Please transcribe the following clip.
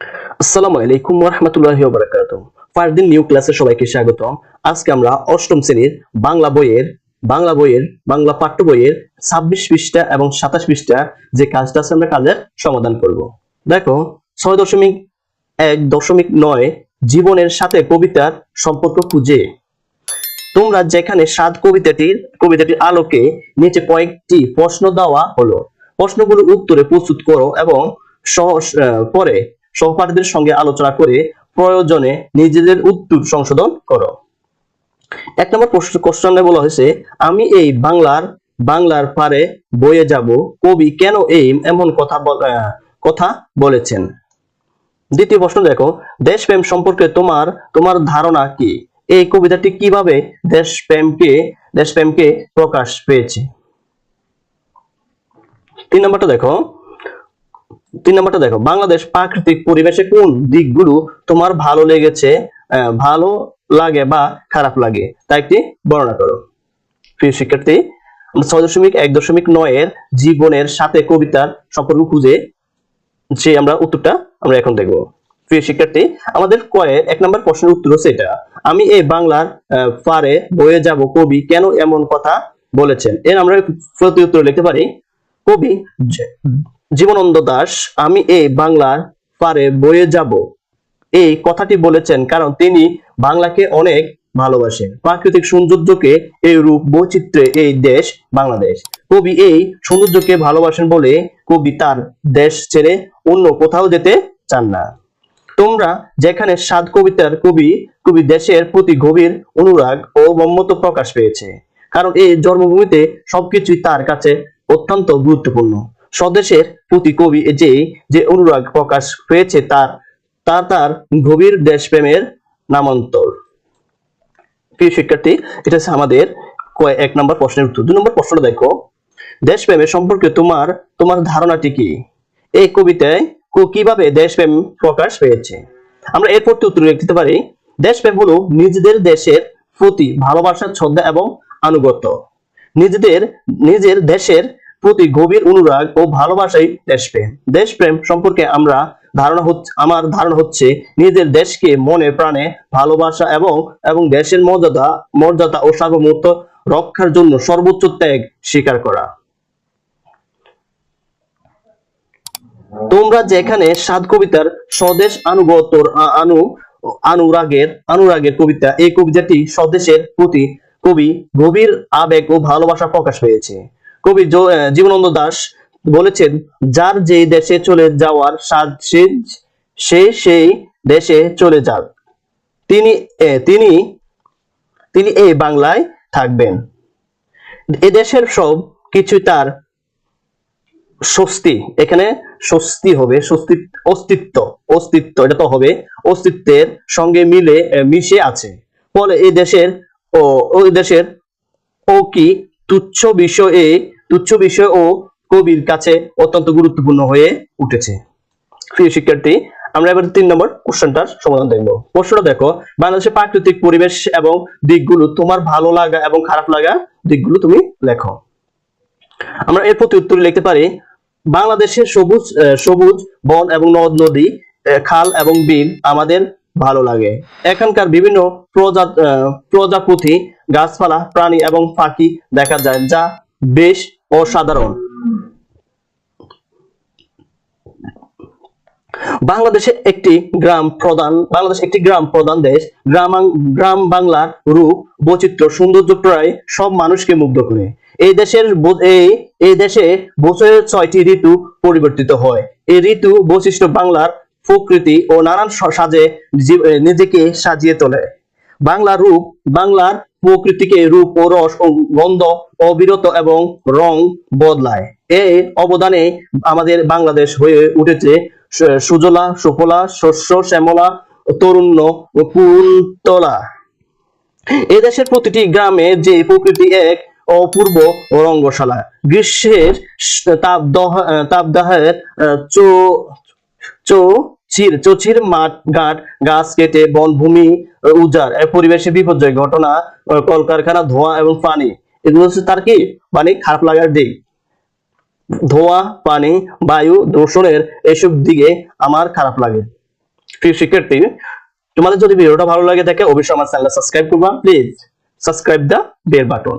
আসসালামু আলাইকুম রহমতুল্লাহি বারাকাতু ফারদিন নিউ ক্লাসে সবাইকে স্বাগত আজকে আমরা অষ্টম শ্রেণির বাংলা বইয়ের বাংলা বইয়ের, বাংলা পাঠ্য বইয়ের ছাব্বিশ পৃষ্ঠা এবং সাতাশ পৃষ্ঠা যে কাজটা আছে আমরা কাজের সমাধান করব। দেখো, ছয় দশমিক এক দশমিক নয় জীবনের সাথে কবিতার সম্পর্ক খুঁজে। তোমরা যেখানে সাত কবিতাটির কবিতাটির আলোকে নিচে কয়েকটি প্রশ্ন দেওয়া হলো। প্রশ্নগুলো উত্তরে প্রস্তুত করো এবং পরে সহপাঠীদের সঙ্গে আলোচনা করে প্রয়োজনে নিজেদের উত্তর সংশোধন করো। এক নম্বর কোশ্চনে বলা হয়েছে, আমি এই বাংলার বাংলার পারে বয়ে যাব, কবি কেন এই এমন কথা কথা বলেছেন? দ্বিতীয় প্রশ্ন দেখো, দেশপ্রেম সম্পর্কে তোমার তোমার ধারণা কি? এই কবিতাটি কীভাবে দেশপ্রেমকে দেশপ্রেমকে প্রকাশ পেয়েছে? তিন নম্বরটা দেখো তিন নম্বরটা দেখো, বাংলাদেশ প্রাকৃতিক পরিবেশে কোন দিকগুলো তোমার ভালো লেগেছে ভালো লাগে বা খারাপ লাগে, তা একটি বর্ণনা করো। প্রিয় শিক্ষার্থী ছয় দশমিক এক দশমিক নয়ের জীবনের সাথে কবিতার সম্পর্ক খুঁজে, যে আমরা উত্তরটা আমরা এখন দেখব। প্রিয় শিক্ষার্থী, আমাদের কয়ের এক নম্বর প্রশ্নের উত্তর হচ্ছে এটা, আমি এই বাংলার পারে বয়ে যাব কবি কেন এমন কথা বলেছেন? এর আমরা প্রতি উত্তর লিখতে পারি কবি জ- জীবনানন্দ দাস, আমি এই বাংলার পারে বয়ে যাব। এই কথাটি বলেছেন কারণ তিনি বাংলাকে অনেক ভালোবাসেন। প্রাকৃতিক সৌন্দর্যকে এই রূপ বৈচিত্র্যে এই দেশ বাংলাদেশ। কবি এই সৌন্দর্যকে ভালোবাসেন বলে কবি তার দেশ ছেড়ে অন্য কোথাও যেতে চান না। তোমরা যেখানে সাত কবিতার কবি কবি দেশের প্রতি গভীর অনুরাগ ও মমত্ব প্রকাশ পেয়েছে। কারণ এই জন্মভূমিতে সবকিছুই তার কাছে অত্যন্ত গুরুত্বপূর্ণ। স্বদেশের প্রতি কবি যে যে অনুরাগ প্রকাশ পেয়েছে তার তার তার গভীর দেশপ্রেমের নামান্তর। প্রিয় শিক্ষার্থী, এটা হচ্ছে আমাদের এক নম্বর প্রশ্নের উত্তর। দুই নম্বর প্রশ্নটা দেখো। দেশপ্রেমের সম্পর্কে তোমার তোমার ধারণাটি কি? এই কবিতায় কীভাবে দেশপ্রেম প্রকাশ পেয়েছে আমরা এর প্রতি উত্তর লিখতে পারি। দেশপ্রেম হলো নিজেদের দেশের প্রতি ভালোবাসার শ্রদ্ধা এবং আনুগত্য। নিজেদের, নিজের দেশের প্রতি গভীর অনুরাগ ও ভালোবাসাই দেশপ্রেম। দেশপ্রেম সম্পর্কে আমরা ধারণা হচ্ছে, আমার ধারণা হচ্ছে নিজের দেশকে মনে প্রাণে ভালোবাসা এবং এবং দেশের মর্যাদা মর্যাদা ও সার্বভৌমত্ব রক্ষার জন্য সর্বোচ্চ ত্যাগ স্বীকার করা। তোমরা যেখানে সাত কবিতার স্বদেশ আনুগত্যর আ- আনু অনুরাগের আনুরাগের কবিতা, এই কবিতাটি স্বদেশের প্রতি কবি গভীর আবেগ ও ভালোবাসা প্রকাশ পেয়েছে। কবি জ- আহ, জীবনানন্দ দাস বলেছেন যার যে দেশে চলে যাওয়ার স্বাদ সে সেই দেশে চলে যাক। তিনি এ, তিনি তিনি এই বাংলায় থাকবেন। এদেশের সব কিছু তার স্বস্তি। এখানে স্বস্তি হবে স্বস্তি অস্তিত্ব অস্তিত্ব এটা তো হবে অস্তিত্বের সঙ্গে মিলে মিশে আছে। ফলে এই দেশের ও ওই দেশের, ও কি তুচ্ছ বিষয়ে, তুচ্ছ বিষয় ও কবির কাছে অত্যন্ত গুরুত্বপূর্ণ হয়ে উঠেছে। প্রিয় শিক্ষার্থী, আমরা এবার তিন নম্বর কোশ্চেনটার সমাধান দেখব। প্রশ্নটা দেখো, বাংলাদেশের প্রাকৃতিক পরিবেশ এবং দিকগুলো, তোমার ভালো লাগা এবং খারাপ লাগা দিকগুলো তুমি লেখো। আমরা এর প্রতি উত্তর লিখতে পারি, বাংলাদেশের সবুজ সবুজ বন এবং নদ, নদী খাল এবং বিল আমাদের ভালো লাগে। এখানকার বিভিন্ন প্রজা প্রজাপতি, গাছপালা, প্রাণী এবং পাখি দেখা যায়, যা বেশ অসাধারণ। বাংলাদেশে একটি গ্রাম প্রধান, বাংলাদেশ একটি গ্রাম প্রধান দেশ। গ্রাম গ্রাম বাংলার রূপ, বৈচিত্র্য সৌন্দর্য প্রায় সব মানুষকে মুগ্ধ করে। এই দেশের এই এই দেশে বছরের ছয়টি ঋতু পরিবর্তিত হয়। এই ঋতু বৈশিষ্ট্য বাংলার প্রকৃতি ও নানান সাজে নিজেকে সাজিয়ে তোলে। বাংলা রূপ, বাংলার প্রকৃতিকে রূপ ও রস ও গন্ধ অবিরত এবং রং বদলায়। এই অবদানে আমাদের বাংলাদেশ হয়ে উঠেছে সুজলা, সুফলা, শস্য, শ্যামলা, তরুণ্য কুন্তলা। এদেশের প্রতিটি গ্রামে যে প্রকৃতি এক অপূর্ব রঙ্গশালা, গ্রীষ্মের তাপদহ তাপদাহের চো চো চির, চোচির মাঠ, ঘাট, গাছ কেটে বনভূমি উজাড়। পরিবেশে বিপর্যয় ঘটনা কলকারখানা, ধোঁয়া এবং পানি। এগুলো হচ্ছে তার কি? মানে খারাপ লাগার দিক। ধোঁয়া, পানি, বায়ু দূষণের এসব দিকে আমার খারাপ লাগে। প্রিয় শিক্ষার্থী, তোমাদের যদি ভিডিওটা ভালো লাগে থাকে, অবশ্যই আমার চ্যানেল সাবস্ক্রাইব করবা। Please subscribe the bell button